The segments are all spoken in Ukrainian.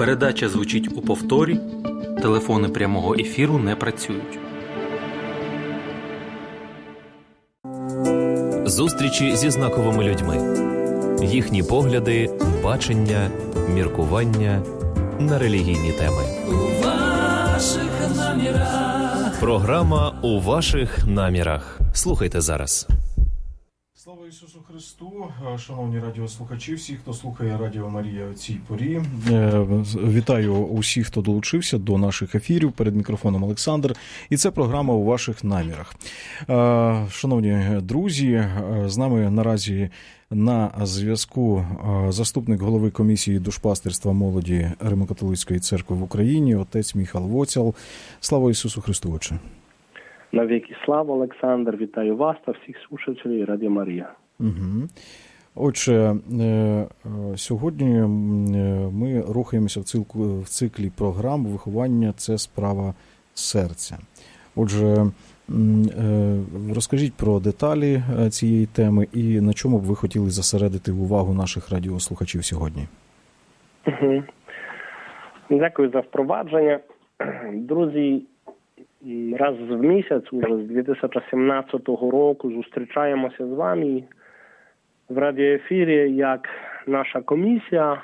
Передача звучить у повторі. Телефони прямого ефіру не працюють. Зустрічі зі знаковими людьми, їхні погляди, бачення, міркування на релігійні теми. У ваших намірах. Програма у ваших намірах. Слухайте зараз. Христу, Е, шановні радіослухачі, всі, хто слухає Радіо Марія у цій порі. Е, Вітаю усіх, хто долучився до наших ефірів. Перед мікрофоном Олександр. І це програма у ваших намірах. Е, Шановні друзі, з нами наразі на зв'язку заступник голови комісії душпастерства молоді Римокатолицької церкви в Україні, отець Міхал Воцял. Слава Ісусу Христу, Отче. Навіки слава, Олександр, вітаю вас та всіх слушателів Радіо Марія. Угу. Отже, е, е, сьогодні е, ми рухаємося в циклі програм виховання це справа серця. Отже, розкажіть про деталі цієї теми і на чому б ви хотіли зосередити увагу наших радіослухачів сьогодні. Дякую за впровадження. Друзі, раз в місяць, уже з 2017 року, зустрічаємося з вами в радіоефірі як наша комісія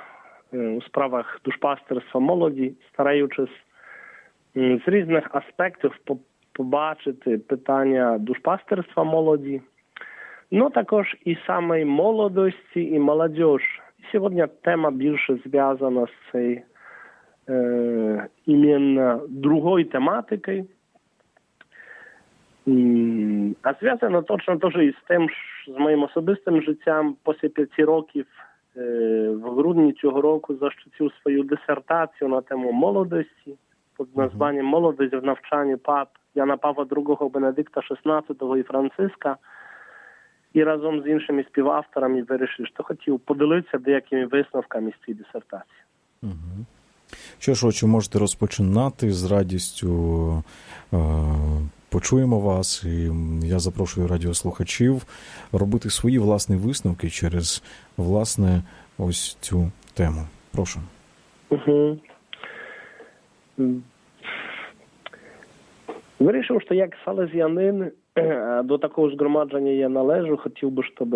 у справах душпастерства молоді, стараючись з різних аспектів по- побачити питання душпастерства молоді. Ну також і самої молодості і молодіж. Сьогодні тема більше зв'язана з цією іменно другою тематикою. А зв'язано точно теж із тим, що з моїм особистим життям після п'яти років е, в грудні цього року защитив свою дисертацію на тему молодості під названням Молодость в навчанні пап Яна Павла II, Бенедикта XVI і Франциска. І разом з іншими співавторами вирішив, що хотів поділитися деякими висновками з цієї дисертації. Угу. Що ж, отче, можете розпочинати з радістю. Е, почуємо вас, і я запрошую радіослухачів робити свої власні висновки через власне ось цю тему. Прошу. Угу. Вирішив, що як салезіянин е, до такого згромадження я належу, хотів би, щоб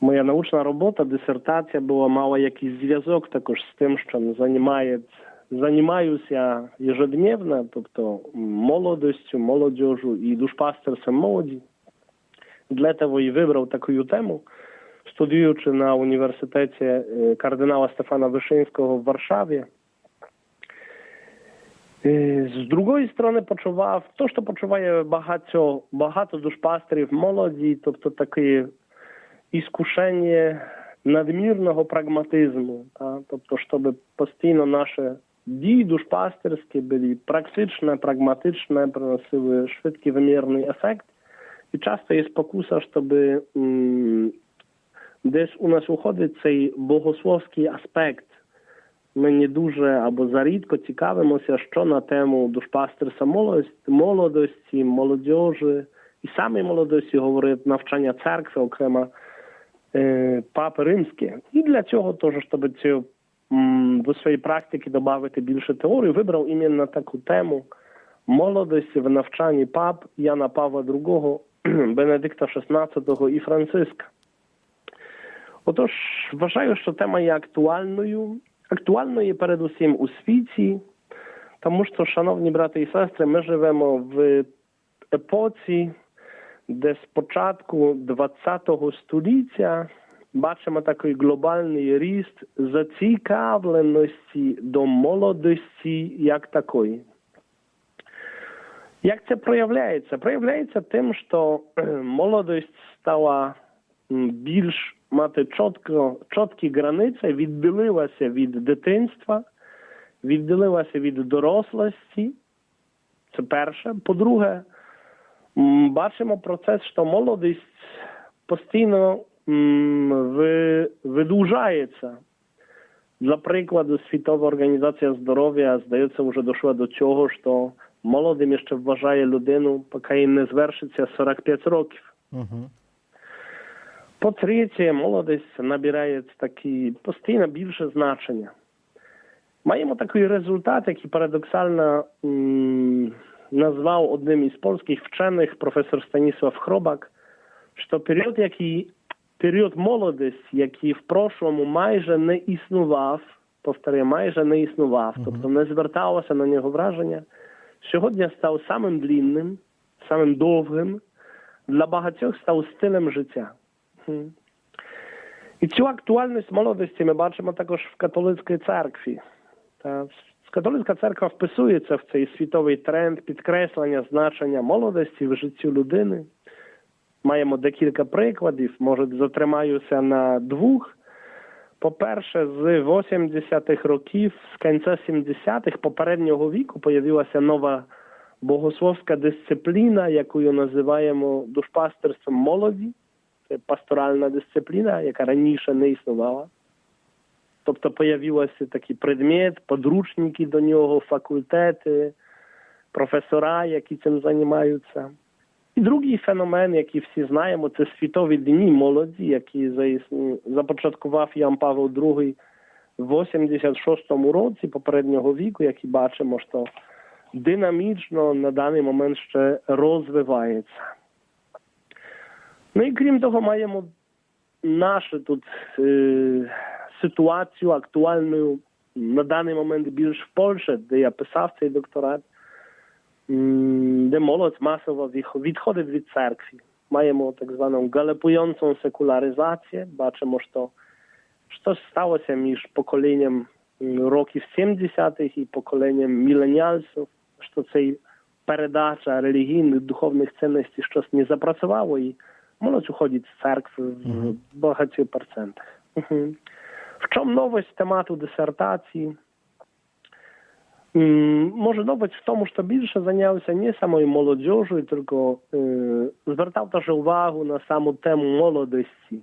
моя научна робота, дисертація була мала якийсь зв'язок також з тим, що займає, займаюся ежедневно, тобто м, молодостю, молодежю і душпастерством молоді. Для того і вибрав таку тему студіюючи на університеті е, кардинала Стефана Вишинського в Варшаві. Е, З другої сторони, почував то, що почуває багато, багато душпастерів молоді, тобто таке іскушення надмірного прагматизму, та? тобто, щоб постійно наші дії душпастерські були практичні, прагматичні, приносили швидкий вимірний ефект. І часто є спокуса, щоб десь у нас уходить цей богословський аспект. Ми не дуже або зарідко цікавимося, що на тему душпастерства молодості, молодіжі і саме молодості говорить навчання церкви, окремо е, папи римські. І для цього теж, щоб цю м, до своєї практики додати більше теорії, вибрав іменно таку тему молодості в навчанні пап Яна Павла II, Бенедикта XVI і Франциска. Отож, вважаю, що тема є актуальною. Актуальною передусім у світі, тому що, шановні брати і сестри, ми живемо в епоці, де з початку ХХ століття бачимо такий глобальний ріст зацікавленості до молодості як такої. Як це проявляється? Проявляється тим, що молодость стала більш мати чітко, чіткі границі, відділилася від дитинства, відділилася від дорослості. Це перше. По-друге, бачимо процес, що молодість постійно видужається. Для прикладу, Світова організація здоров'я, здається, вже дійшла до цього, що молодим ще вважає людину, поки їй не звершиться 45 років. Угу. По-третє, молодість набирає такі постійно більше значення. Маємо такий результат, який парадоксально м, назвав одним із польських вчених професор Станіслав Хробак, що період, який період молодості, який в прошлому майже не існував, повторюю, майже не існував, тобто не зверталося на нього враження, сьогодні став самим длінним, самим довгим, для багатьох став стилем життя. І цю актуальність молодості ми бачимо також в католицькій церкві. Католицька церква вписується в цей світовий тренд підкреслення значення молодості в житті людини. Маємо декілька прикладів, може, затримаюся на двох. По-перше, з 80-х років, з кінця 70-х попереднього віку появилася нова богословська дисципліна, яку називаємо душпастерством молоді. Це пасторальна дисципліна, яка раніше не існувала. Тобто появився такий предмет, подручники до нього, факультети, професора, які цим займаються. І другий феномен, який всі знаємо, це світові дні молоді, які започаткував Ян Павел II в 86-му році попереднього віку, який бачимо, що динамічно на даний момент ще розвивається. Ну і крім того, маємо нашу тут е, ситуацію актуальну на даний момент більш в Польщі, де я писав цей докторат, м, де молодь масово вих- відходить від церкви. Маємо так звану галопуjącą секуляризацію. Бачимо, що щось сталося між поколінням м, років 70-х і поколінням міленіальців, що цей передача релігійних духовних цінностей щось не запрацювало і молодь уходить з церкви в багатьох процентах. Мгм. В чому новость темату дисертації? Може, новость в тому, що більше зайнявся не самою тільки е, звертав теж увагу на саму тему молодості.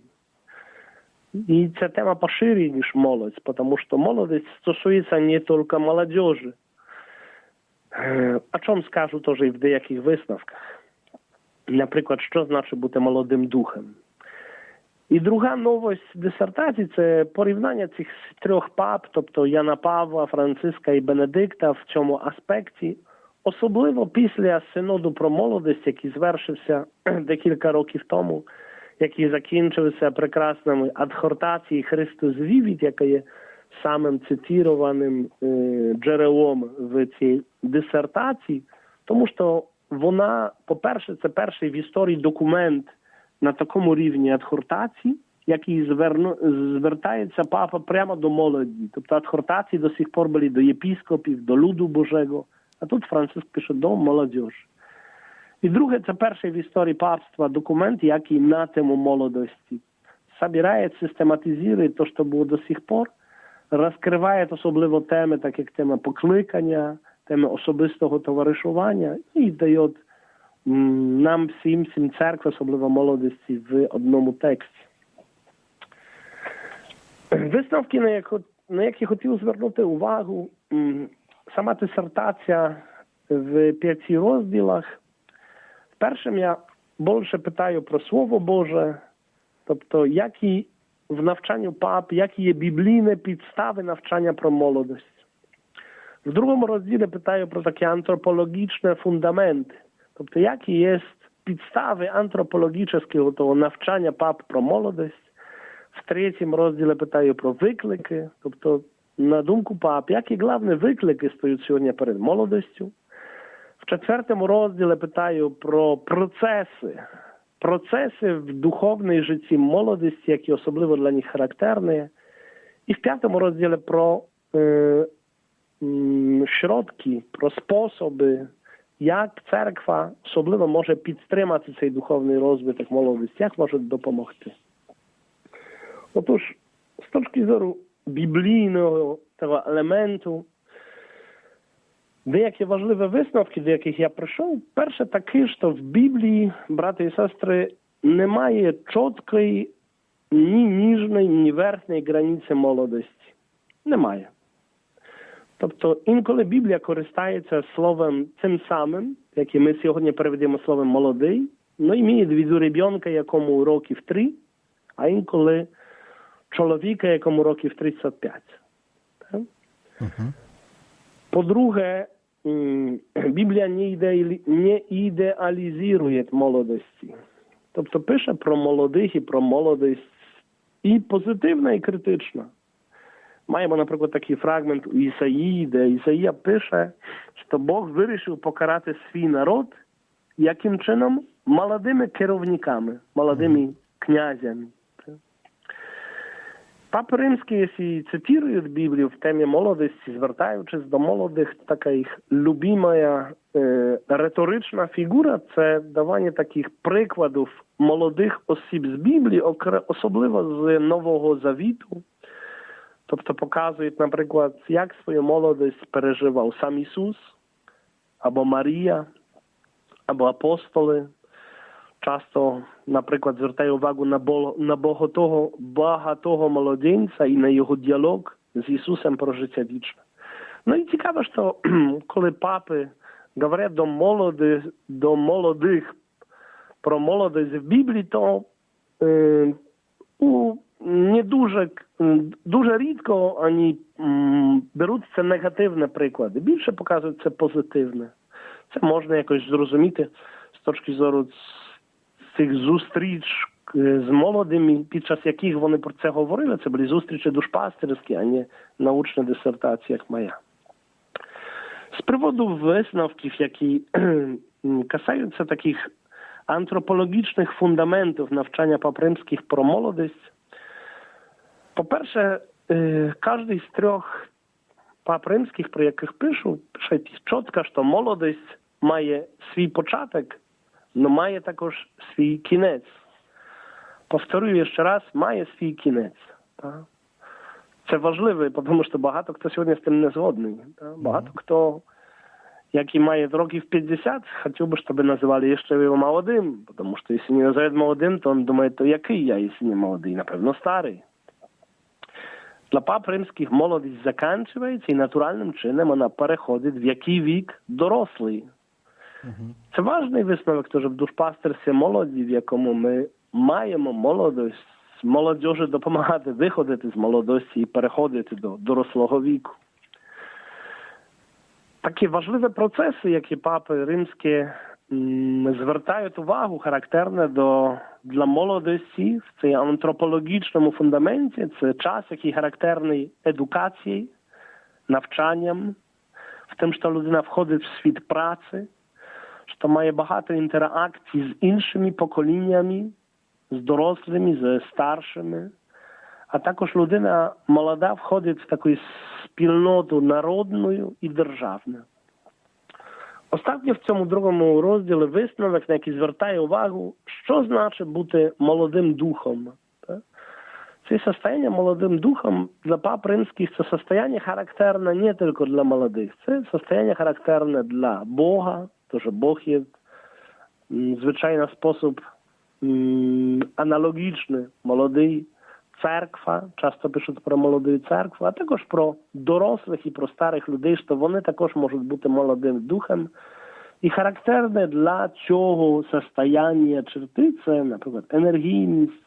І ця тема поширює, ніж молодь, тому що молодість стосується не тільки молодежі. Е, О чому скажу теж і в деяких висновках. Наприклад, що значить бути молодим духом. І друга новость дисертації це порівняння цих трьох пап, тобто Яна Павла, Франциска і Бенедикта в цьому аспекті, особливо після синоду про молодість, який звершився декілька років тому, який закінчився прекрасними адхортації Христос Вівід, яка є самим цитірованим е, джерелом в цій дисертації, тому що вона, по-перше, це перший в історії документ на такому рівні адхортації, який звертається папа прямо до молоді. Тобто адхортації до сих пор були до єпіскопів, до люду Божого, а тут Франциск пише до молодіжі. І друге, це перший в історії папства документ, який на тему молодості собирає, систематизує те, що було до сих пор, розкриває особливо теми, так як тема покликання, теми особистого товаришування і дає нам всім, всім церкви, особливо молодості, в одному тексті. Висновки, на, як, на які хотів звернути увагу, сама дисертація в п'яти розділах. Першим я більше питаю про Слово Боже, тобто, які в навчанню пап, які є біблійні підстави навчання про молодость. В другому розділі питаю про такі антропологічні фундаменти, тобто, які є підстави антропологічного того навчання пап про молодость. В третьому розділі питаю про виклики, тобто, на думку пап, які головні виклики стоять сьогодні перед молодостю. В четвертому розділі питаю про процеси, процеси в духовній житті молодості, які особливо для них характерні. І в п'ятому розділі про е, м, środki, про способи, як церква особливо може підтримати цей духовний розвиток молодості, як може допомогти. Otóż z точки зору біблійного того елементу, деякі важливі висновки, до яких я прийшов, перше таке, що в Біблії, брати і сестри, немає чіткої ні ніжної, ні верхньої границі молодості. Немає. Тобто інколи Біблія користається словом цим самим, яке ми сьогодні переведемо словом молодий, ну і має від ребенка, якому років три, а інколи чоловіка, якому років 35. Так? По-друге, Біблія не, ідеалі- не ідеалізує молодості. Тобто пише про молодих і про молодість і позитивна, і критична. Маємо, наприклад, такий фрагмент у Ісаїї, де Ісаїя пише, що Бог вирішив покарати свій народ яким чином? Молодими керівниками, молодими князями. Папи римські, якщо цитують Біблію в темі молодості, звертаючись до молодих, така їх любима е, риторична фігура це давання таких прикладів молодих осіб з Біблії, особливо з Нового Завіту. Тобто показують, наприклад, як свою молодість переживав сам Ісус або Марія, або апостоли. Часто, наприклад, звертаю увагу на на багатого, багатого молодинця і на його діалог з Ісусом про життя вічне. Ну і цікаво, що коли папи говорять до молодих, до молодих про молодість в Біблії, то е, у не дуже дуже рідко вони м, беруть це негативне приклади. Більше показують це позитивне. Це можна якось зрозуміти з точки зору цих зустріч е, з молодими, під час яких вони про це говорили. Це були зустрічі душпастерські, а не научна дисертація, як моя. З приводу висновків, які касаються таких антропологічних фундаментів навчання папримських про молодість, по-перше, е, кожен з трьох пап римських, про яких пишу, пише чітко, що молодість має свій початок, але має також свій кінець. Повторюю ще раз, має свій кінець. Так? Це важливо, тому що багато хто сьогодні з тим не згодний. Так? Багато хто, який має років 50, хотів би, щоб називали ще його молодим, тому що якщо не називають молодим, то він думає, то який я, якщо не молодий, напевно, старий. Для пап римських молодість закінчується і натуральним чином вона переходить в який вік дорослий. Це важний висновок теж в душпастерстві молоді, в якому ми маємо молодість, молодежі допомагати виходити з молодості і переходити до дорослого віку. Такі важливі процеси, які папи римські звертають увагу, характерне до для молодості в цій антропологічному фундаменті. Це час, який характерний едукації, навчанням, в тим, що людина входить в світ праці, що має багато інтеракцій з іншими поколіннями, з дорослими, з старшими. А також людина молода входить в таку спільноту народну і державну. Останнє в цьому другому розділі висновок, на який звертає увагу, що значить бути молодим духом. Це состояние молодим духом для пап римських це состояние характерне не тільки для молодих, це состояние характерне для Бога, тому що Бог є м, звичайно спосіб аналогічний, молодий, церква, часто пишуть про молоду церкву, а також про дорослих і про старих людей, що вони також можуть бути молодим духом. І характерне для цього состояння черти це, наприклад, енергійність,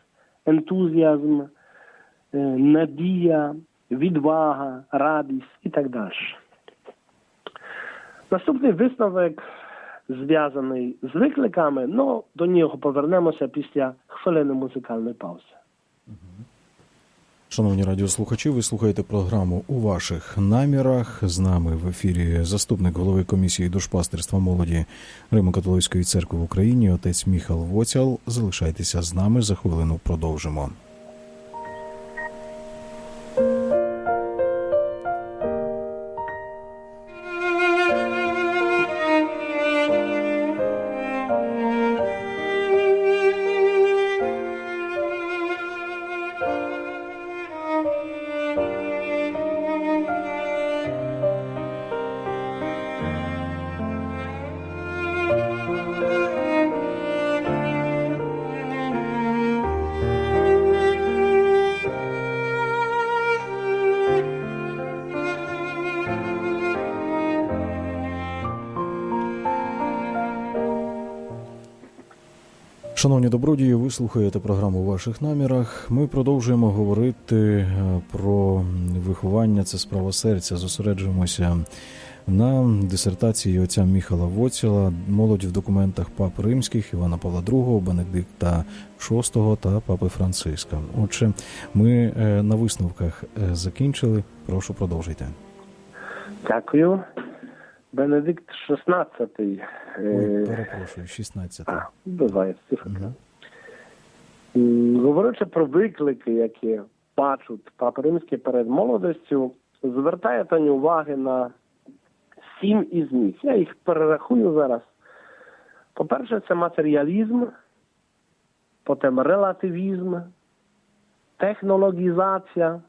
ентузіазм, е, надія, відвага, радість і так далі. Наступний висновок зв'язаний з викликами, але до нього повернемося після хвилини музикальної паузи. Шановні радіослухачі, ви слухаєте програму у ваших намірах. З нами в ефірі заступник голови комісії душпастерства молоді Римо-католицької церкви в Україні, отець Міхал Воцял. Залишайтеся з нами за хвилину. Продовжимо. Шановні добродії, ви слухаєте програму у ваших намірах. Ми продовжуємо говорити е, про виховання. Це справа серця. Зосереджуємося на дисертації отця Міхала Воціла, молодь в документах пап римських Івана Павла II, Бенедикта VI та папи Франциска. Отже, ми е, на висновках е, закінчили. Прошу продовжуйте. Дякую. Бенедикт XVI. Ой, перепрошую, 16. А, буває. М, Говорячи про виклики, які бачать Папа Римський перед молодостю, звертає Тоні уваги на сім із них. Я їх перерахую зараз. По-перше, це матеріалізм, потім релативізм, технологізація,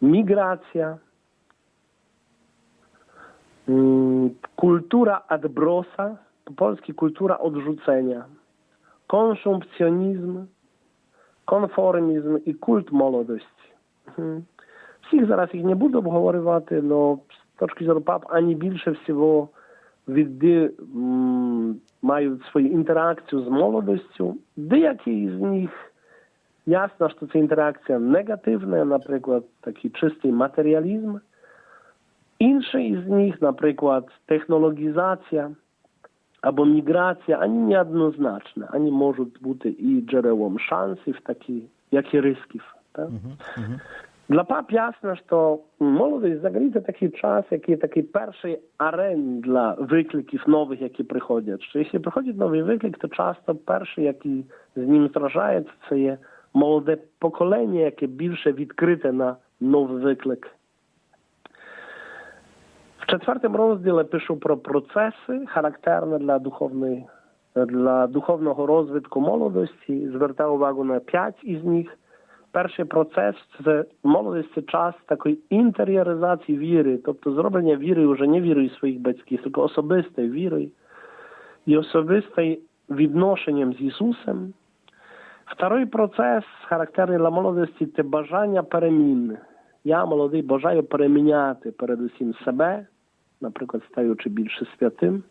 міграція, kultura adbrosa, po polski kultura odrzucenia, konsumpcjonizm, konformizm і культ молодості. Мгм. Всіх зараз їх не буду обговорювати, але з точки зору пап ані більше всього відди м, мають свою інтеракцію з молодостю. Деякі з них ясно, що ця інтеракція негативна, наприклад, такий чистий матеріалізм. Інші із них, наприклад, технологізація або міграція, вони неоднозначні. Вони можуть бути і джерелом шансів, такі, як і рисків. Так? Для пап ясно, що молодість взагалі це такий час, який такий перший арен для викликів нових, які приходять. Що якщо приходить новий виклик, то часто перший, який з ним зражається, це є молоде покоління, яке більше відкрите на новий виклик. Четвертому розділі пишу про процеси, характерні для духовної для духовного розвитку молодості. Звертаю увагу на п'ять із них. Перший процес це молодість це час такої інтеріоризації віри, тобто зроблення віри вже не вірою своїх батьків, тільки особистою вірою і особистим відношенням з Ісусом. Второй процес, характерний для молодості, це бажання перемін. Я молодий бажаю переміняти передусім себе, наприклад, стаючи більше святим,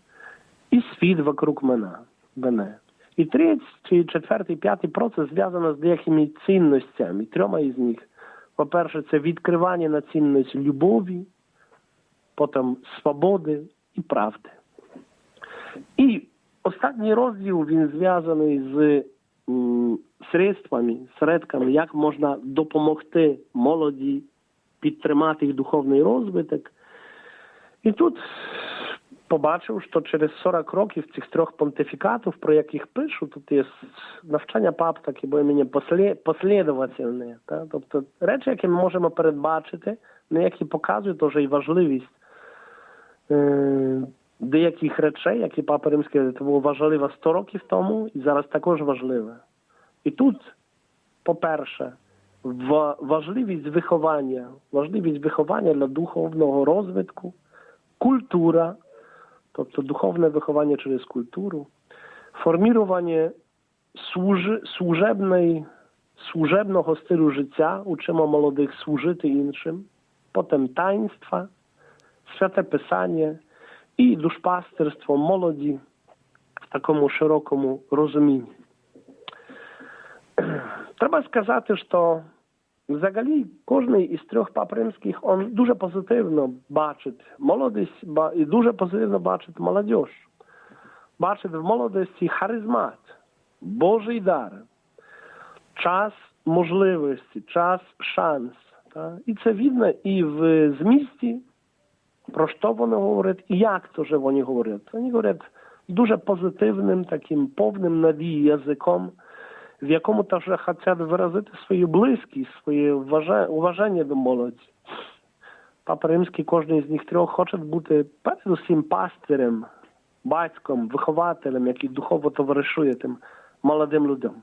і світ вокруг мене. мене. І третій, четвертий, п'ятий процес зв'язано з деякими цінностями. Трьома із них. По-перше, це відкривання на цінність любові, потім свободи і правди. І останній розділ він зв'язаний з м, средствами, середками, як можна допомогти молоді підтримати їх духовний розвиток. І тут побачив, що через 40 років цих трьох понтифікатів, про яких пишу, тут є навчання пап такі бо послідовательне. Та? Тобто речі, які ми можемо передбачити, не які показують вже і важливість е, деяких речей, які папа Римський це було важливо 100 років тому, і зараз також важливе. І тут, по-перше, важливість виховання, важливість виховання для духовного розвитку, культура, тобто духовне виховання через культуру, формірування служ, служебної, служебного стилю життя, учимо молодих служити іншим, потім таїнства, святе писання і душпастерство молоді в такому широкому розумінні. Треба сказати, що взагалі кожен із трьох пап римських он дуже позитивно бачить молодість і дуже позитивно бачить молодь. Бачить в молодості харизмат, Божий дар, час можливості, час шанс. Та? І це видно і в змісті, про що вони говорять, і як вже вони говорять. Вони говорять дуже позитивним, таким повним надії язиком, в якому теж хочуть виразити свою близькість, своє уваження до молоді. Папа Римський, кожен з них трьох, хоче бути передусім пастирем, батьком, вихователем, який духовно товаришує тим молодим людям.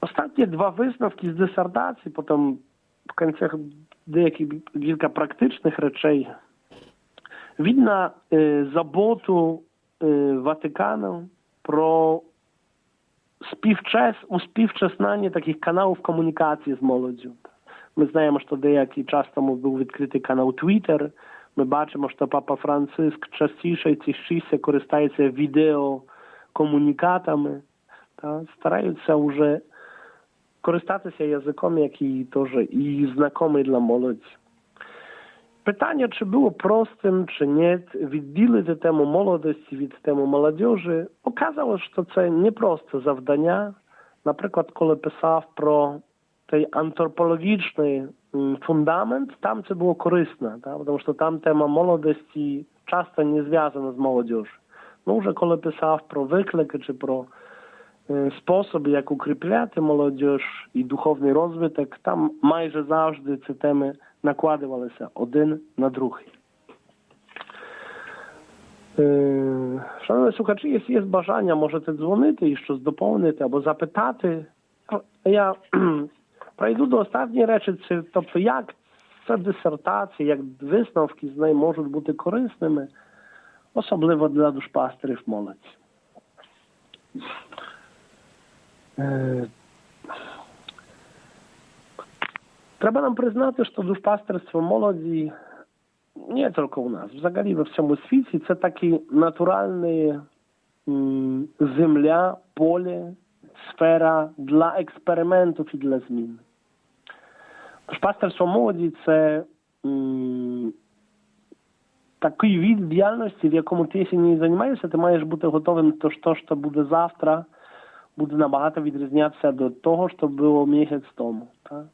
Останні два висновки з дисертації, потім в кінцях деякі кілька практичних речей. Видно е, заботу е, Ватикану про співчас, у співчаснанні таких каналів комунікації з молоддю. Ми знаємо, що деякий час тому був відкритий канал Twitter, Ми бачимо, що Папа Франциск частіше і частіше користається відеокомунікатами, та, стараються вже користатися язиком, який теж і знайомий для молоді. Питання, чи було простим, чи ні, відділити тему молодості від теми молодіжі, оказалось, що це не просто завдання. Наприклад, коли писав про цей антропологічний м, фундамент, там це було корисно, та? тому що там тема молодості часто не зв'язана з молодіжю. Ну, вже коли писав про виклики чи про е, способи, як укріпляти молодіж і духовний розвиток, там майже завжди ці теми накладувалися один на другий. Е, Шановні слухачі, якщо є бажання, можете дзвонити і щось доповнити або запитати. Я пройду до останньої речі, це, тобто як ця дисертація, як висновки з неї можуть бути корисними, особливо для душпастерів молоді. Е, Треба нам признати, що душпастерство молоді не тільки у нас, взагалі во всьому світі це такі натуральні земля, поле, сфера для експериментів і для змін. Душпастерство молоді це такий від діяльності, в якому ти якщо не займаєшся, ти маєш бути готовим до того, що буде завтра, буде набагато відрізнятися до того, що було місяць тому. Так?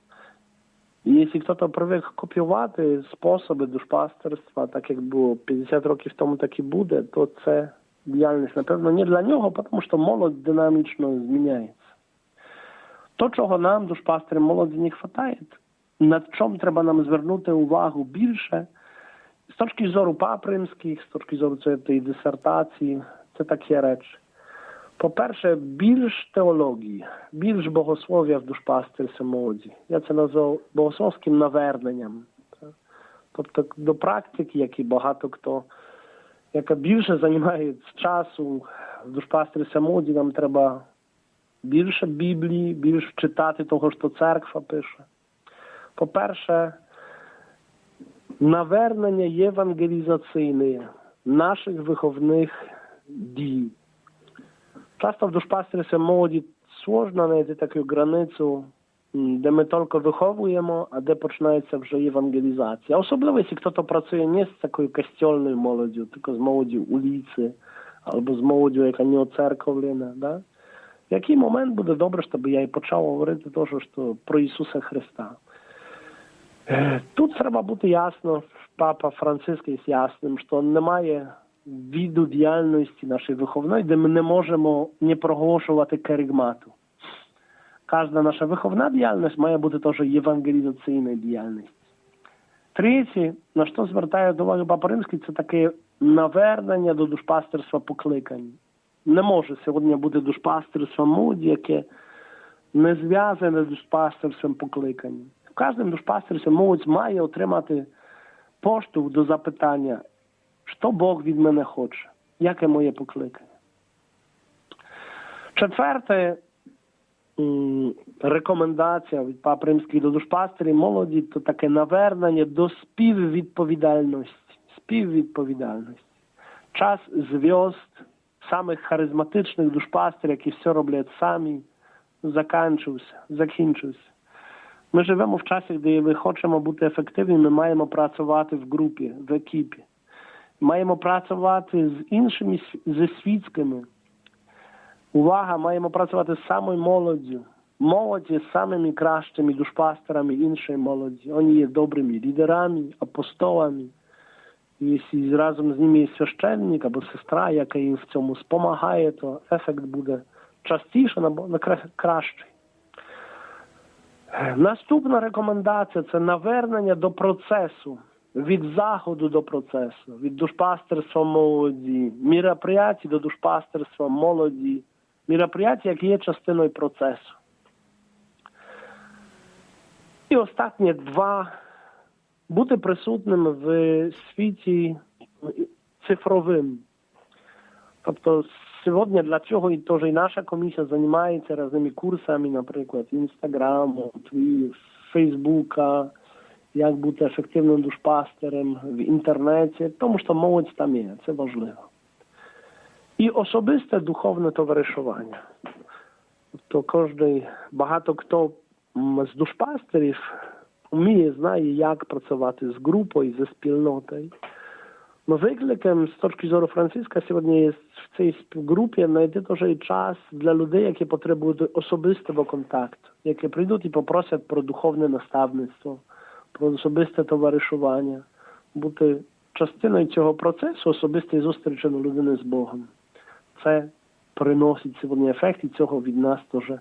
І якщо хтось привик копіювати способи душпастерства, так як було 50 років тому, так і буде, то це діяльність, напевно, не для нього, тому що молодь динамічно зміняється. То, чого нам, душпастерам молоді, не вистачає, над чим треба нам звернути увагу більше, з точки зору пап римських, з точки зору цієї дисертації, це такі речі. По-перше, більш теології, більш богослов'я в душпастерстві молоді. Я це назвав богословським наверненням. Тобто до практики, як багато хто, яка більше займає часу в душпастерстві молоді, нам треба більше Біблії, більше читати того, що церква пише. По-перше, навернення євангелізаційне наших виховних дій. Часто в молоді сложно знайти таку границю, де ми тільки виховуємо, а де починається вже євангелізація. Особливо, якщо хтось працює не з такою костюльною молоддю, тільки з молоддю улиці, або з молоддю, яка не оцерковлена. Да? В який момент буде добре, щоб я і почав говорити теж, що про Ісуса Христа. Тут треба бути ясно, папа Франциск є ясним, що немає віду діяльності нашої виховної, де ми не можемо не проголошувати керигмату. Кожна наша виховна діяльність має бути теж євангелізаційна діяльність. Третє, на що звертає увагу Папа Римський, це таке навернення до душпастерства покликань. Не може сьогодні бути душпастерство молоді, яке не зв'язане з душпастерством покликань. В кожному молодь має отримати поштовх до запитання, що Бог від мене хоче, яке моє покликання. Четверте, рекомендація від Папи Римської до душпастерів молоді то таке навернення до співвідповідальності. Співвідповідальності. Час зв'язд самих харизматичних душпастерів, які все роблять самі, закінчився, закінчився. Ми живемо в часі, де ми хочемо бути ефективними, ми маємо працювати в групі, в екіпі. Маємо працювати з іншими зі світськими. Увага, маємо працювати з самою молоддю. Молодь є самими кращими душпастерами іншої молоді. Вони є добрими лідерами, апостолами. Якщо разом з ними є священник або сестра, яка їм в цьому допомагає, то ефект буде частіше, на кращий. Наступна рекомендація це навернення до процесу, від заходу до процесу, від душпастерства молоді, міроприяті до душпастерства молоді, міроприяті, які є частиною процесу. І останнє два бути присутним в світі цифровим. Тобто сьогодні для цього і теж і наша комісія займається різними курсами, наприклад, Інстаграму, Твіттер, Фейсбука як бути ефективним душпастером в інтернеті, тому що молодь там є, це важливо. І особисте духовне товаришування. Тобто кожен, багато хто з душпастерів вміє, знає, як працювати з групою, зі спільнотою. No викликом з точки зору Франциска сьогодні цій групі знайти теж і час для людей, які потребують особистого контакту, які прийдуть і попросять про духовне наставництво, про особисте товаришування, бути частиною цього процесу особистої зустрічі людини з Богом. Це приносить сьогодні ефект, і цього від нас теж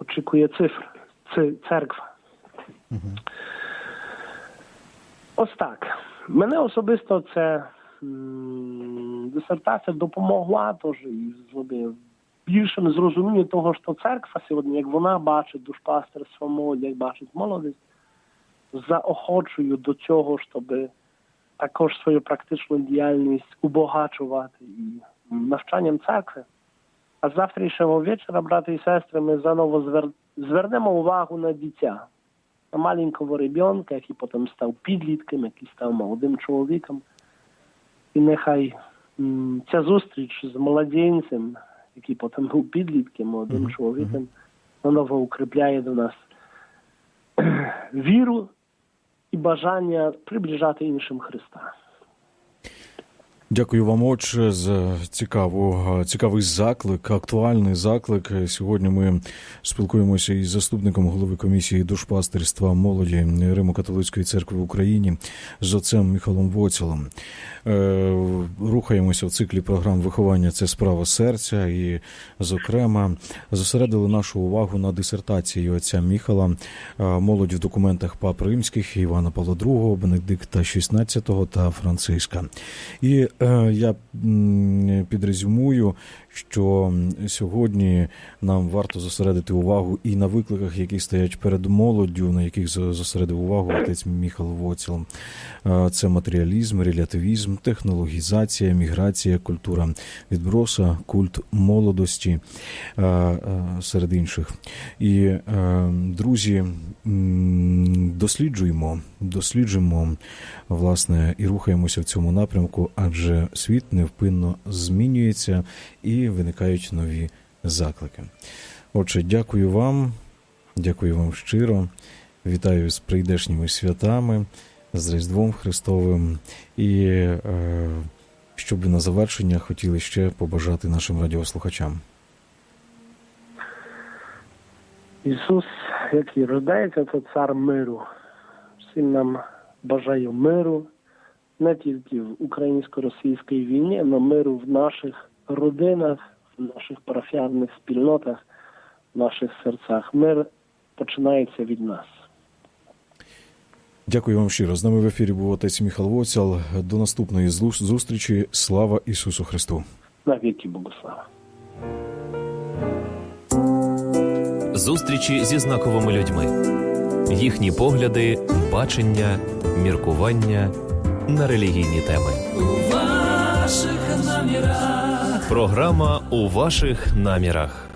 очікує цифр, це церква. Ось так. Мене особисто це м, дисертація допомогла теж і зробив більшим зрозумінням того, що церква сьогодні, як вона бачить душпастерство молоді, як бачить молодість, заохочую до цього, щоб також свою практичну діяльність убагачувати і навчанням церкви. А з завтрашнього вечора, брати і сестри, ми заново звер... звернемо увагу на дитя на маленького ребенка, який потім став підлітком, який став молодим чоловіком. І нехай ця зустріч з младенцем, який потім був підлітком, молодим чоловіком, заново укріпляє до нас віру і бажання приближати іншим Христа. Дякую вам, отче, за цікаву, цікавий заклик, актуальний заклик. Сьогодні ми спілкуємося із заступником голови комісії душпастерства молоді Римо-католицької церкви в Україні з отцем Михайлом Воцілом. Е, Рухаємося в циклі програм виховання це справа серця, і, зокрема, зосередили нашу увагу на дисертації отця Міхала е, молодь в документах пап римських Івана Павла II, Бенедикта XVI та Франциска. І е, я підрезюмую, що сьогодні нам варто зосередити увагу і на викликах, які стоять перед молоддю, на яких зо- зосередив увагу отець Міхал Воціл. Це матеріалізм, релятивізм, технологізація, міграція, культура відброса, культ молодості серед інших. І друзі, досліджуємо, досліджуємо власне і рухаємося в цьому напрямку, адже світ невпинно змінюється і виникають нові заклики. Отже, дякую вам, дякую вам щиро. Вітаю з прийдешніми святами, з Різдвом Христовим. І е, щоб на завершення хотіли ще побажати нашим радіослухачам. Ісус, який родається, це цар миру. Всім нам бажаю миру не тільки в українсько-російській війні, але миру в наших родинах, в наших парафіальних спільнотах, в наших серцях. Мир починається від нас. Дякую вам щиро. З нами в ефірі був отець Міхал Воцял. До наступної зустрічі. Слава Ісусу Христу! На віки Богослава. Зустрічі зі знаковими людьми, їхні погляди, бачення, міркування на релігійні теми. У ваших намірах. Програма у ваших намірах.